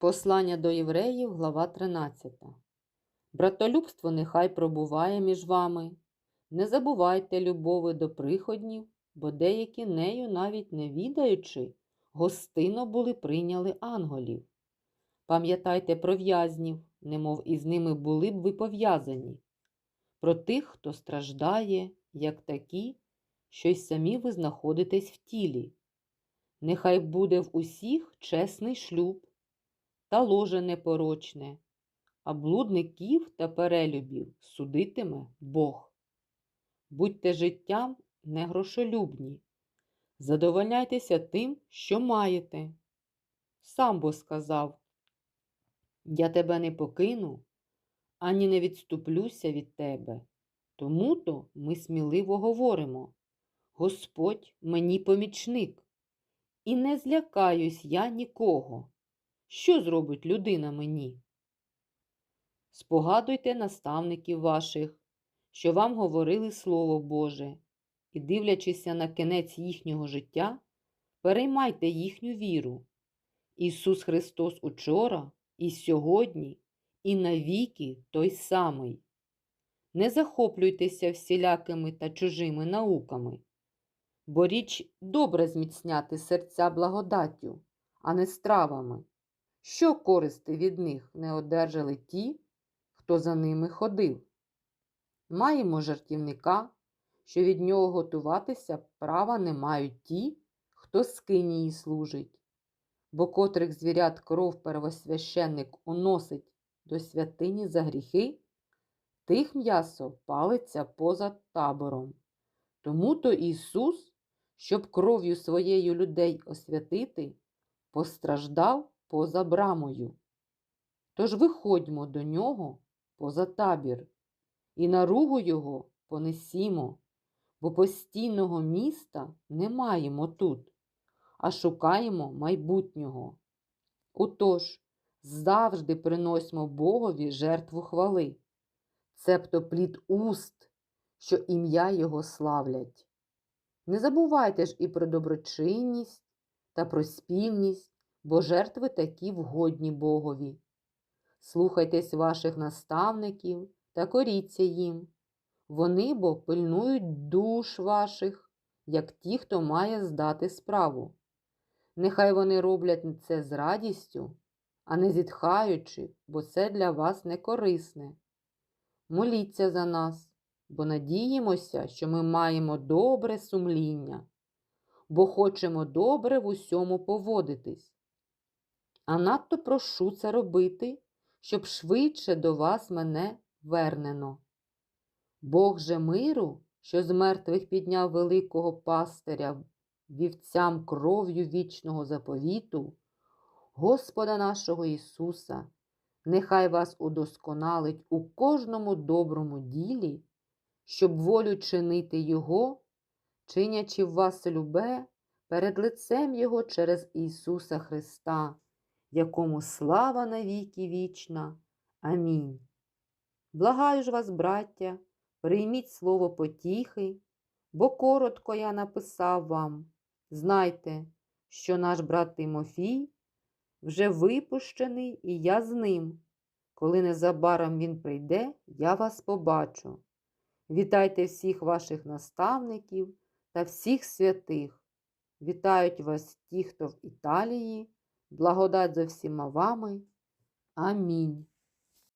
Послання до євреїв, глава 13. Братолюбство нехай пробуває між вами. Не забувайте любови до приходнів, бо деякі нею, навіть не відаючи, гостино були прийняли анголів. Пам'ятайте про в'язнів, немов із ними були б ви пов'язані, про тих, хто страждає, як такі, що й самі ви знаходитесь в тілі. Нехай буде в усіх чесний шлюб та ложе непорочне, а блудників та перелюбів судитиме Бог. Будьте життям негрошолюбні, задовольняйтеся тим, що маєте. Сам бо сказав, я тебе не покину, ані не відступлюся від тебе. Тому то ми сміливо говоримо Господь мені помічник, і не злякаюсь я нікого. Що зробить людина мені? Спогадуйте наставників ваших, що вам говорили Слово Боже, і, дивлячися на кінець їхнього життя, переймайте їхню віру. Ісус Христос учора, і сьогодні, і навіки той самий. Не захоплюйтеся всілякими та чужими науками, бо річ добре зміцняти серця благодаттю, а не стравами. Що користи від них не одержали ті, хто за ними ходив? Маємо жартівника, що від нього готуватися права не мають ті, хто скинії служить, бо котрих звірят кров первосвященник уносить до святині за гріхи, тих м'ясо палиться поза табором. Тому то Ісус, щоб кров'ю своєю людей освятити, постраждав поза брамою. Тож виходьмо до нього поза табір, і наругу його понесімо, бо постійного міста не маємо тут, а шукаємо майбутнього. Отож, завжди приносимо Богові жертву хвали, цебто плід уст, що ім'я Його славлять. Не забувайте ж і про доброчинність та про спільність, бо жертви такі вгодні Богові. Слухайтесь ваших наставників та коріться їм. Вони бо пильнують душ ваших, як ті, хто має здати справу. Нехай вони роблять це з радістю, а не зітхаючи, бо це для вас не корисне. Моліться за нас, бо надіємося, що ми маємо добре сумління, бо хочемо добре в усьому поводитись. А надто прошу це робити, щоб швидше до вас мене вернено. Бог же миру, що з мертвих підняв великого пастиря вівцям кров'ю вічного заповіту, Господа нашого Ісуса, нехай вас удосконалить у кожному доброму ділі, щоб волю чинити Його, чинячи в вас любе перед лицем Його через Ісуса Христа, якому слава навіки вічна. Амінь. Благаю ж вас, браття, прийміть слово потіхи, бо коротко я написав вам. Знайте, що наш брат Тимофій вже випущений, і я з ним. Коли незабаром він прийде, я вас побачу. Вітайте всіх ваших наставників та всіх святих. Вітають вас ті, хто в Італії, благодать за всіма вами. Амінь.